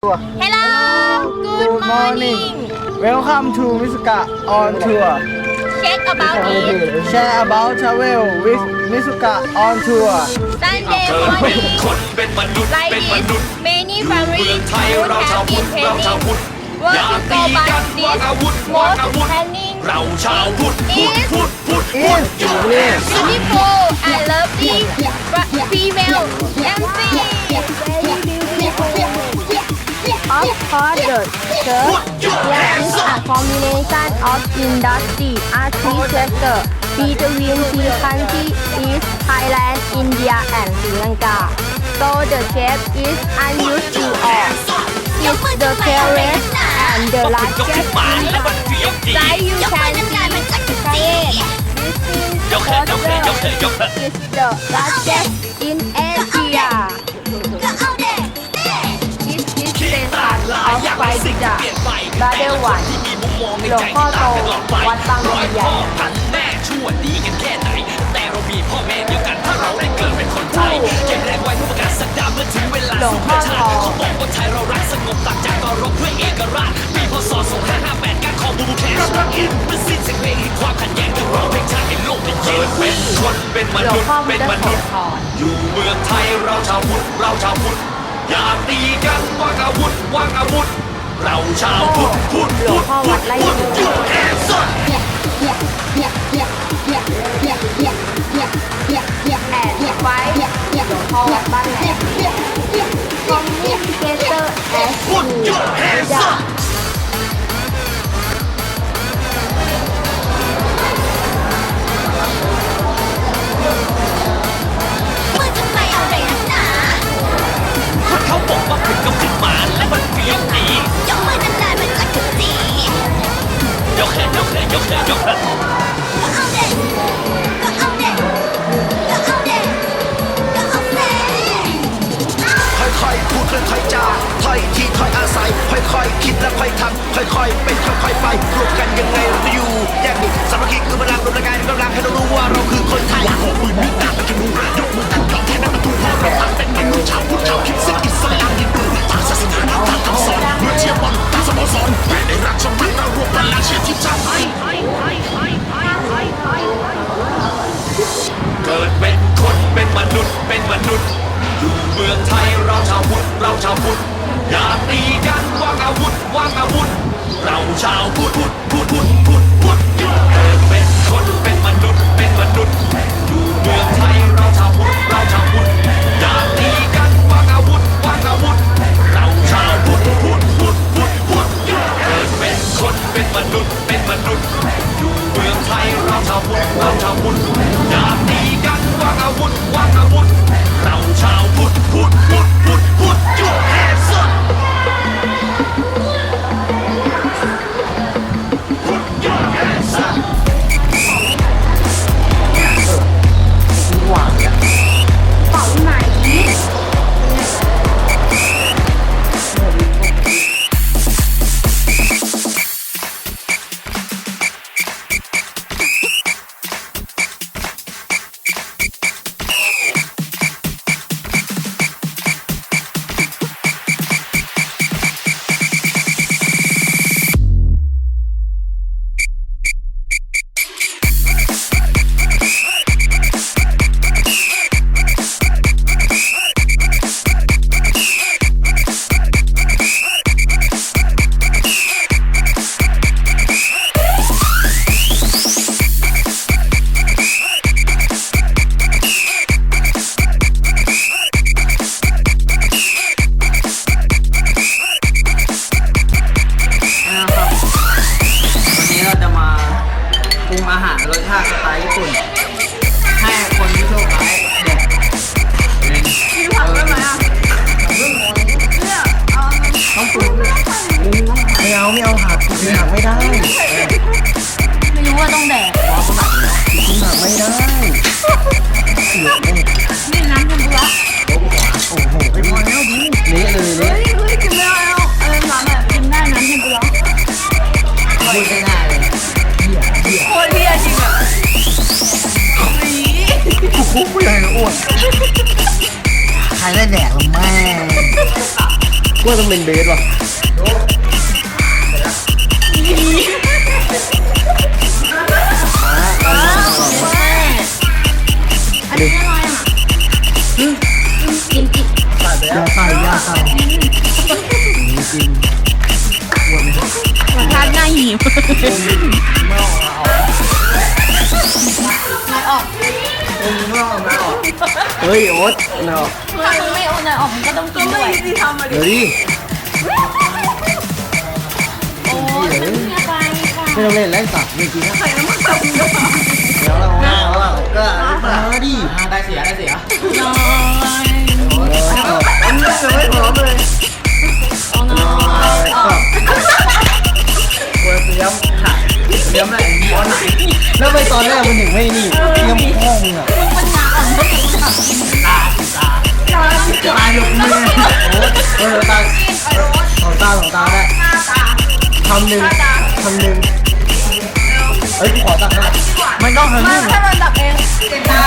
Hello Good morning Welcome to Misuka on tour. Check about it Share about travel with Misuka on tour. Sunday เกิดเป็น morning คนเป็นมนุษย์ Like เป็นมนุษ this ย์ many เมื families องไทย would เราชาว have พุท been ธเราชาวพุทธ training อย่า Work ตี go by กันวาง this อาวุธวางอาวุธ most planning เราชาวพุทธพุทธพุทธพุทธพุทธ Is อยู่ English. Beautiful and lovely female MC Of course, the church there is a combination of industry architecture between three countries is Thailand, India and Sri Lanka. So the shape is unusual. It's the clearest and the ก็คุณยกขึ้น largest มาและมันเฟี้ยวดี Like you can see it ยกเเปลี่ยนไป Brother แต่ละคน one ที่มีมุมมองในหลวใจงพ่อที่โตต่างกันออกไปวัดบางร้อยใหญ่พ่อพันแม่ชั่วดีกันแค่ไหน แต่เรามีพ่อแม่เดียวกันถ้าเราได้เกิดเป็นคนไทยแข็งแรงไว้ทุกประการสักดาเมื่อถึงเวลาหลวงสุพ่อดชาทติองเขาบอกว่าไทยเรารักสงบต่างจากกรบเพื่อเอกราชปีพศ2558การของบูบูแคสต์อินเมื่อสิ้นเสียงเพลงแห่งความขัดแย้งจะร้องเพลงชาติให้โลกได้ยินเป็นคนเป็นมหลวนุงษย์พ่อพุเป็ทนธมโสนุษย์ธรอยู่เมืองไทยเราชาวพุทธเราชาวพุทธอย่าตีกันวางอาวุธวางอาวุธ เราชาวพุทธพุทธหลวพุงทธพ่อวัดไร่พุทธโยหยุดแอนซันแอนไฟหลวงพ่อวัดบ้านแหลมคอมมิวนิเคเตอร์แอสพุทธหยุดแอนซั ค่อยๆ เป็นค่อยๆไปรวมกันยังไงเราจะอยู่แยกดิสามัคคีคือพลังรวมกายกำลังให้เรารู้ว่าเราคือคนไทยขอปืนมิ ชาวพุทธพุทธพุทธพุทธพุทธพุทธเกิดเป็นคนเป็นมนุษย์เป็นมนุษย์อยู่เมืองไทยเราชาวพุทธเราชาวพุทธอย่าตีกันวางอาวุธวางอาวุธเราชาวพุทธพุทธพุทธพุทธพุทธเกิดเป็นคนเป็นมนุษย์เป็นมนุษย์อยู่เมืองไทยเราชาวพุทธเราชาวพุทธอย่าตีกันวางอาวุธวางอาวุธเราชาวพุทธพุทธพุทธ รรสชาติสไตล์ญี่ปุ่นให้คนที่โชคร้ายแดกมีผักด้วยไหมอะต้องปรุงไม่เอาไม่เอาผักกินผักไม่ได้ เลยอ้วนใครได้แดกหรอแม่อ้วนต้องเป็นเบสว่ะยาใส่ยาใส่ทานง่ายหิว เฮ้ยโอ๊ตเนาะถ้ามึงไม่โอนเงินออกมึงก็ต้องกินด้วยเดี๋ยวดิโอ้ยมันเงียบไปค่ะไม่ต้องเล่นแรงสับจริงๆนะเดี๋ยวเราเอาเอาก็มาดิได้เสียได้เสียน้อยอันนี้ยังไม่พร้อมเลยเอาน้อย เสียมอะไรย้อนแล้วไปตอนแรกมันถึงไม่นี่เตรียมห้องอะมึงปัญญาอ่อนไม่ถึงขับกินตาตาตายยกมือเออตาสองตาสองตาได้คำหนึ่งคำหนึ่งเฮ้ยขอตักได้มันต้องทำนี่ถ้าโดนดับเองเจ็บตา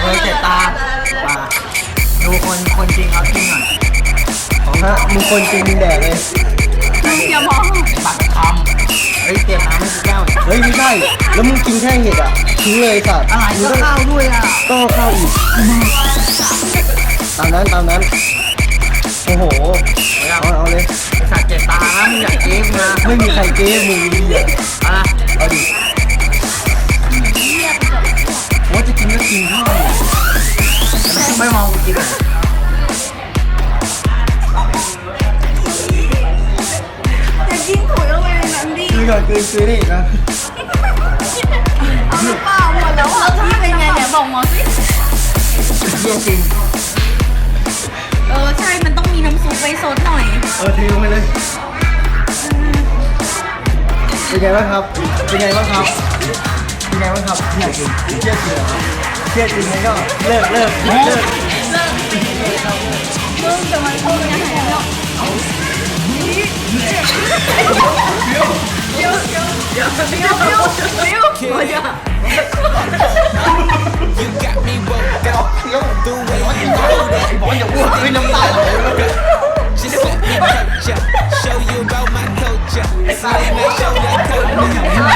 เฮ้ยเจ็บตาตาดูคนคนจริงเอาจริงหน่อยของฮะมึงคนจริงมึงแดกเลย อย่ามองปากคำเฮ้ยเตรียมน้ำให้กูแก้วเฮ้ยไม่ใช่ แล้วมึงกินแค่เห็ดอะทิ้งเลยสัตว์อะไรมึงก็ข้าวด้วยอะต้องเอาข้าวอีก ตามนั้นตามนั้น โอ้โห เอาเอาเลย ไอสัตว์เจ็บตานะมึงอยากเก๊กนะไม่มีใครเก๊มึงดีอะอะเอาดิโอ้จะกินก็กินข้าวไม่มองกูกิน ก่อนคือคือนี่นะเอาหรือเปล่าหมดแล้วอะพี่เป็นไงเนี่ยบอกหมอสิเยี่ยจริง เออใช่ มันต้องมีน้ำซุปไปซดหน่อย เออเทลงไปเลย เป็นไงบ้างครับ เป็นไงบ้างครับ เป็นไงบ้างครับเครียดจริงเครียดจริงเหรอเครียดจริงงั้นก็เลิกเลิกเลิกมึงจะมาโทษยังไงเนาะ ไม่น้ำตาไหลเลย Just let me coach ya, show you about my culture. So they make show that culture.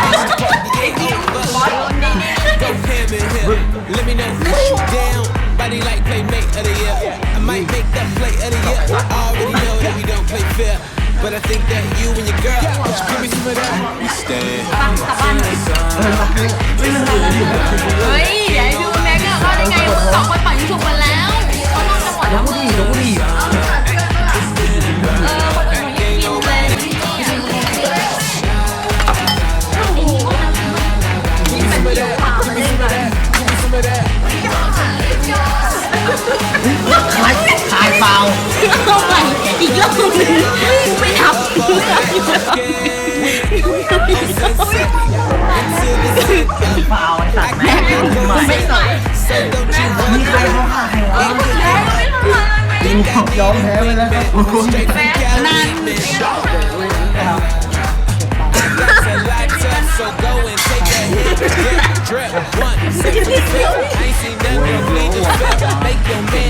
รอบหนึงไม่นับเปล่าไอสัตว์แม่งใหม่ไม่ใส่มีใครเขาขายเหรอยอมแพ้ไปแล้วครับนาน So